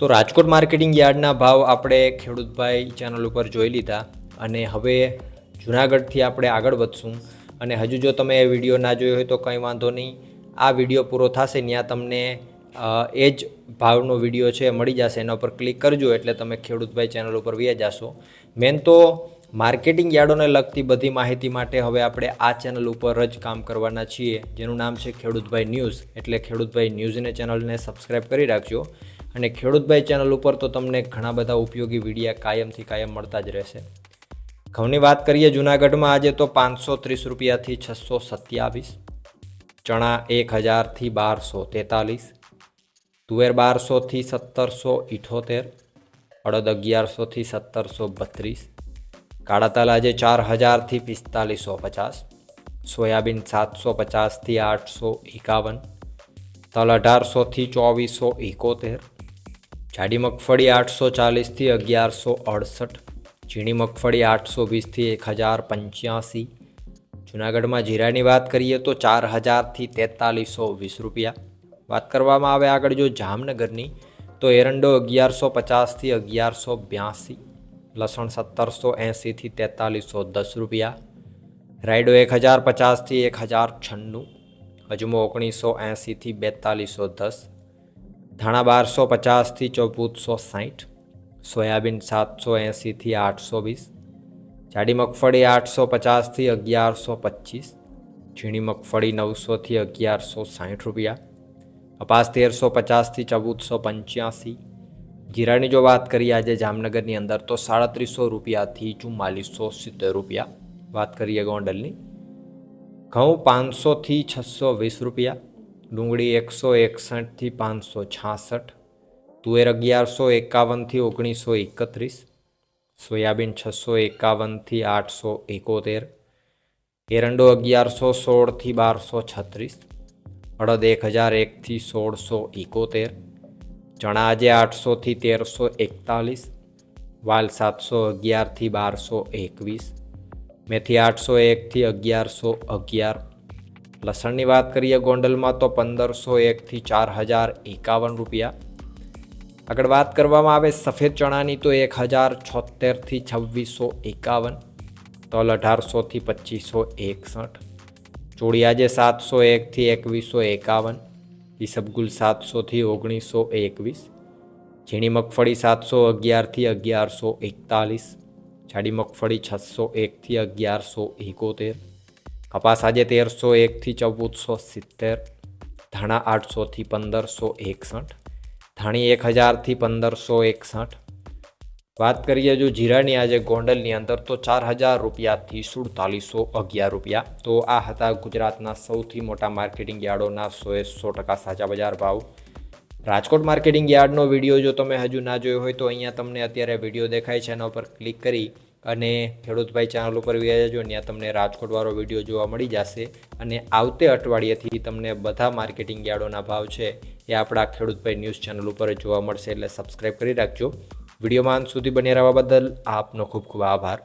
તો રાજકોટ માર્કેટિંગ યાર્ડના ભાવ આપણે ખેડૂતભાઈ ચેનલ ઉપર જોઈ લીધા અને હવે જુનાગઢથી આપણે આગળ વધશું. અને હજુ જો તમે એ વીડિયો ના જોયો હોય તો કંઈ વાંધો નહીં. આ વીડિયો પૂરો થશે, ત્યાં તમને એ જ ભાવનો વીડિયો છે મળી જશે. એના ઉપર ક્લિક કરજો એટલે તમે ખેડૂતભાઈ ચેનલ ઉપર વ્યા જશો. મેન તો માર્કેટિંગ યાર્ડોને લગતી બધી માહિતી માટે હવે આપણે આ ચેનલ ઉપર જ કામ કરવાના છીએ. જેનું નામ છે ખેડૂતભાઈ ન્યૂઝ એટલે ખેડૂતભાઈ ન્યૂઝને ચેનલને સબસ્ક્રાઈબ કરી રાખજો. અને ખેડૂતભાઈ ચેનલ ઉપર તો તમને ઘણા બધા ઉપયોગી વિડીયા કાયમથી કાયમ મળતા જ રહેશે. ઘઉંની વાત કરીએ જુનાગઢમાં આજે તો પાંચસો ત્રીસ રૂપિયાથી છસો સત્યાવીસ, ચણા એક હજારથી બારસો તેતાલીસ, તુવેર બારસોથી સત્તરસો ઇઠોતેર, અડદ અગિયારસોથી સત્તરસો બત્રીસ, કાળા તલ આજે ચાર હજારથી પિસ્તાલીસો પચાસ, સોયાબીન સાતસો પચાસથી આઠસો એકાવન, તલ અઢારસોથી ચોવીસો એકોતેર જાડી મગફળી આઠસો ચાલીસથી અગિયારસો અડસઠ, ઝીણી મગફળી આઠસો વીસથી એક હજાર પંચ્યાસી, જુનાગઢમાં જીરાની વાત કરીએ તો ચાર હજારથી તેતાલીસો વીસ રૂપિયા. વાત કરવામાં આવે આગળ જો જામનગરની, તો એરંડો અગિયારસો પચાસથી અગિયારસો બ્યાસી, લસણ સત્તરસો એંસીથી તેતાલીસો દસ રૂપિયા, રાયડો એક હજાર પચાસથી એક હજાર છન્નું અજમો ઓગણીસો એંસીથી બેતાલીસો દસ ધાણા બારસો પચાસથી ચૌદસો સાઠ, સોયાબીન સાતસો એંસીથી આઠસો વીસ, જાડી મગફળી આઠસો પચાસથી અગિયારસો પચીસ, ઝીણી મગફળી નવસોથી અગિયારસો સાઠ રૂપિયા, કપાસ તેરસો પચાસથી ચૌદસો પંચ્યાસી, જીરાની જો વાત કરીએ આજે જામનગરની અંદર તો સાડત્રીસો રૂપિયાથી ચુમ્માલીસો સિત્તેર રૂપિયા વાત કરીએ ગોંડલની. ઘઉં પાંચસોથી છસો વીસ રૂપિયા ડુંગળી એકસો એકસઠથી પાંચસો છાસઠ, તુવેર અગિયારસો એકાવનથી ઓગણીસો એકત્રીસ, સોયાબીન છસો એકાવનથી આઠસો એકોતેર, એરંડો અગિયારસો સોળથી બારસો છત્રીસ, અડદ એક હજાર એકથી સોળસો એકોતેર, ચણા આજે આઠસોથી તેરસો એકતાલીસ, વાલ સાતસો અગિયારથી બારસો એકવીસ, મેથી આઠસો એકથી અગિયારસો અગિયાર લસણની વાત કરીએ ગોંડલમાં તો પંદરસો એકથી ચાર હજાર એકાવન રૂપિયા. આગળ વાત કરવામાં આવે સફેદ ચણાની તો એક હજાર છોતેરથી છવ્વીસો એકાવન, તલ અઢારસોથી પચીસો એકસઠ ચોડિયાજે સાતસો એકથી એકવીસો એકાવન ઈસબગુલ સાતસોથી ઓગણીસો એકવીસ, ઝીણી મગફળી સાતસો અગિયારથી અગિયારસો એકતાલીસ, જાડી મગફળી છસો એકથી અગિયારસો એકોતેર કપાસ આજે તેરસો એકથી ચૌદસો સિત્તેર, ધાણા આઠસોથી પંદરસો એકસઠ, ધાણી એક હજારથી પંદરસો એકસઠ. વાત કરીએ જો જીરાની આજે ગોંડલની અંદર તો ચાર હજાર રૂપિયાથી સુડતાલીસો અગિયાર રૂપિયા. તો આ હતા ગુજરાતના સૌથી મોટા માર્કેટિંગ યાર્ડોના સોએ સો ટકા સાચા બજાર ભાવ. રાજકોટ માર્કેટિંગ યાર્ડનો વીડિયો જો તમે હજુ ના જોયો હોય તો અહીંયા તમને અત્યારે વીડિયો દેખાય છે. એના ઉપર ક્લિક કરી અને ખેડૂતભાઈ ચેનલ ઉપર વ્યાજો ત્યાં તમને રાજકોટવાળો વીડિયો જોવા મળી જશે. અને આવતે અઠવાડિયેથી તમને બધા માર્કેટિંગ યાર્ડોના ભાવ છે એ આપણા ખેડૂતભાઈ ન્યૂઝ ચેનલ ઉપર જોવા મળશે, એટલે સબસ્ક્રાઈબ કરી રાખજો. વિડીયોમાં અંત સુધી બની રહેવા બદલ આપનો ખૂબ ખૂબ આભાર.